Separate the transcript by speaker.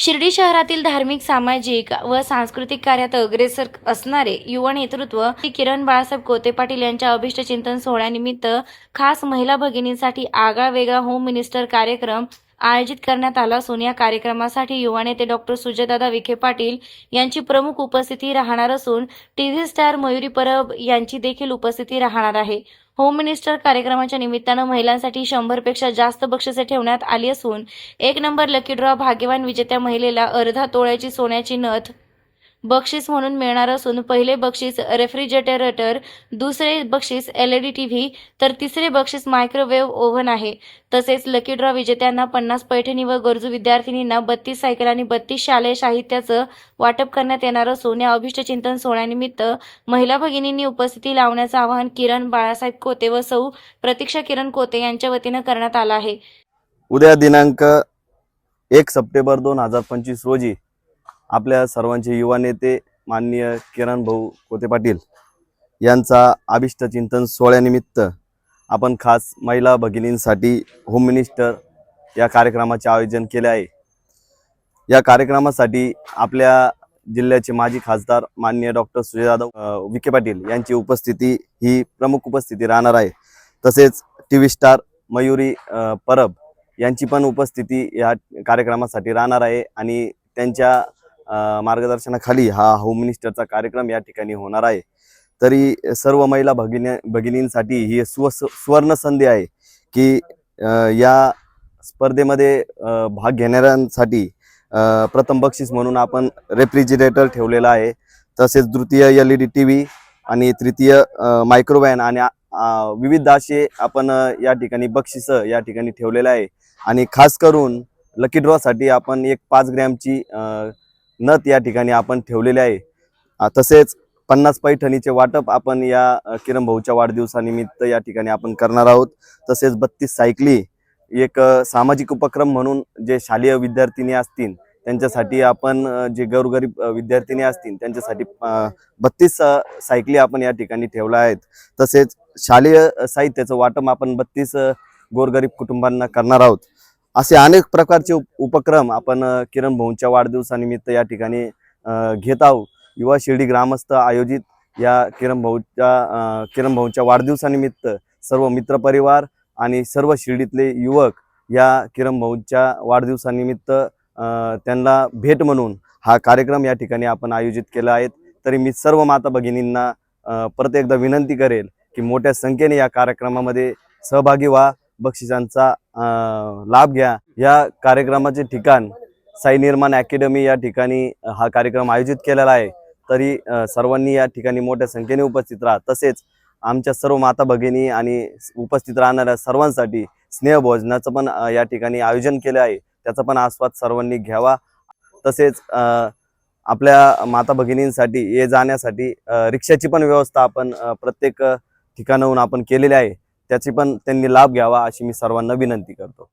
Speaker 1: शिर्डी शहरातील धार्मिक सामाजिक व सांस्कृतिक कार्यात अग्रेसर असणारे युवा नेतृत्व किरण बाळासाहेब कोते पाटील यांच्या अभिष्ट चिंतन सोहळ्यानिमित्त खास महिला भगिनींसाठी आगळा वेगळा होम मिनिस्टर कार्यक्रम आयोजित करण्यात आला असून या कार्यक्रमासाठी युवा नेते डॉक्टर सुजयदादा विखे पाटील यांची प्रमुख उपस्थिती राहणार असून टीव्ही स्टार मयुरी परब यांची देखील उपस्थिती राहणार आहे. होम मिनिस्टर कार्यक्रमाच्या निमित्तानं महिलांसाठी शंभरपेक्षा जास्त बक्षिसे ठेवण्यात आली असून एक नंबर लकी ड्रॉ भाग्यवान विजेत्या महिलेला अर्धा तोळ्याची सोन्याची नथ बक्षीस म्हणून मिळणार असून पहिले बक्षीस रेफ्रिजरेटर दुसरे बक्षीस L E D T V तर तिसरे बक्षीस मायक्रोवेव्ह ओव्हन आहे. तसेच लकी ड्रॉ विजेत्यांना पन्नास पैठणी व गरजू विद्यार्थिनींना बत्तीस सायकल आणि बत्तीस शालेय साहित्याचं वाटप करण्यात येणार असून या अभिष्टचिंतन सोहळ्यानिमित्त महिला भगिनींनी उपस्थिती लावण्याचं आवाहन किरण बाळासाहेब कोते व सौ प्रतीक्षा किरण कोते यांच्या वतीनं करण्यात आलं आहे.
Speaker 2: उद्या दिनांक एक सप्टेंबर दोन हजार पंचवीस रोजी आपल्या सर्वांचे युवा नेते माननीय किरण भाऊ कोते पाटील यांचा अभिष्ट चिंतन सोहळ्यानिमित्त आपण खास महिला भगिनींसाठी होम मिनिस्टर या कार्यक्रमाचे आयोजन केले आहे. या कार्यक्रमासाठी आपल्या जिल्ह्याचे माजी खासदार माननीय डॉक्टर सुजय जाधव विखे पाटील यांची उपस्थिती ही प्रमुख उपस्थिती राहणार आहे. तसेच T V star Mayuri Parab यांची पण उपस्थिती या कार्यक्रमासाठी राहणार आहे आणि त्यांच्या मार्गदर्शनाखाली हा होम मिनिस्टरचा कार्यक्रम या ठिकाणी होणार आहे. तरी सर्व महिला भगिनी भगिनींसाठी ही स्व सुवर्ण संधी आहे की या स्पर्धेमध्ये भाग घेणाऱ्यांसाठी प्रथम बक्षीस म्हणून आपण रेफ्रिजिरेटर ठेवलेला आहे. तसेच द्वितीय L E D T V आणि तृतीय मायक्रोवॅन आणि विविध असे आपण या ठिकाणी बक्षीस या ठिकाणी ठेवलेलं आहे. आणि खास करून लकी ड्रॉसाठी आपण एक पाच ग्रॅमची नथ या ठिकाणी आपण ठेवलेले आहे. तसेच पन्नास पैठणीचे वाटप आपण या किरण भाऊच्या वाढदिवसानिमित्त या ठिकाणी आपण करणार आहोत. तसेच बत्तीस सायकली एक सामाजिक उपक्रम म्हणून जे शालेय विद्यार्थिनी असतील त्यांच्यासाठी आपण जे गौरगरीब विद्यार्थिनी असतील त्यांच्यासाठी बत्तीस सायकली आपण या ठिकाणी ठेवल्या आहेत. तसेच शालेय साहित्याचं वाटप आपण बत्तीस गोरगरीब कुटुंबांना करणार आहोत. असे अनेक प्रकारचे उपक्रम आपण किरण भाऊंच्या वाढदिवसानिमित्त या ठिकाणी घेत आहोत. युवा शिर्डी ग्रामस्थ आयोजित या किरण भाऊच्या किरण भाऊंच्या वाढदिवसानिमित्त सर्व मित्रपरिवार आणि सर्व शिर्डीतले युवक या किरण भाऊंच्या वाढदिवसानिमित्त त्यांना भेट म्हणून हा कार्यक्रम या ठिकाणी आपण आयोजित केला आहे. तरी मी सर्व माता भगिनींना प्रत्येकदा परत एकदा विनंती करेल की मोठ्या संख्येने या कार्यक्रमामध्ये सहभागी व्हा. बक्षिसांचा लाभ घ्या. या कार्यक्रमाचे ठिकाण साई निर्माण अकॅडमी या ठिकाणी हा कार्यक्रम आयोजित केलेला आहे. तरी सर्वांनी या ठिकाणी मोठ्या संख्येने उपस्थित राहा. तसेच आमच्या सर्व माता भगिनी आणि उपस्थित राहणाऱ्या सर्वांसाठी स्नेहभोजनाचं पण या ठिकाणी आयोजन केलं आहे. त्याचा पण आस्वाद सर्वांनी घ्यावा. तसेच आपल्या माता भगिनींसाठी ये जाण्यासाठी रिक्षाची पण व्यवस्था आपण प्रत्येक ठिकाणाहून आपण केलेली आहे. त्याची पण त्यांनी लाभ घ्यावा अशी मी सर्वांना विनंती करतो.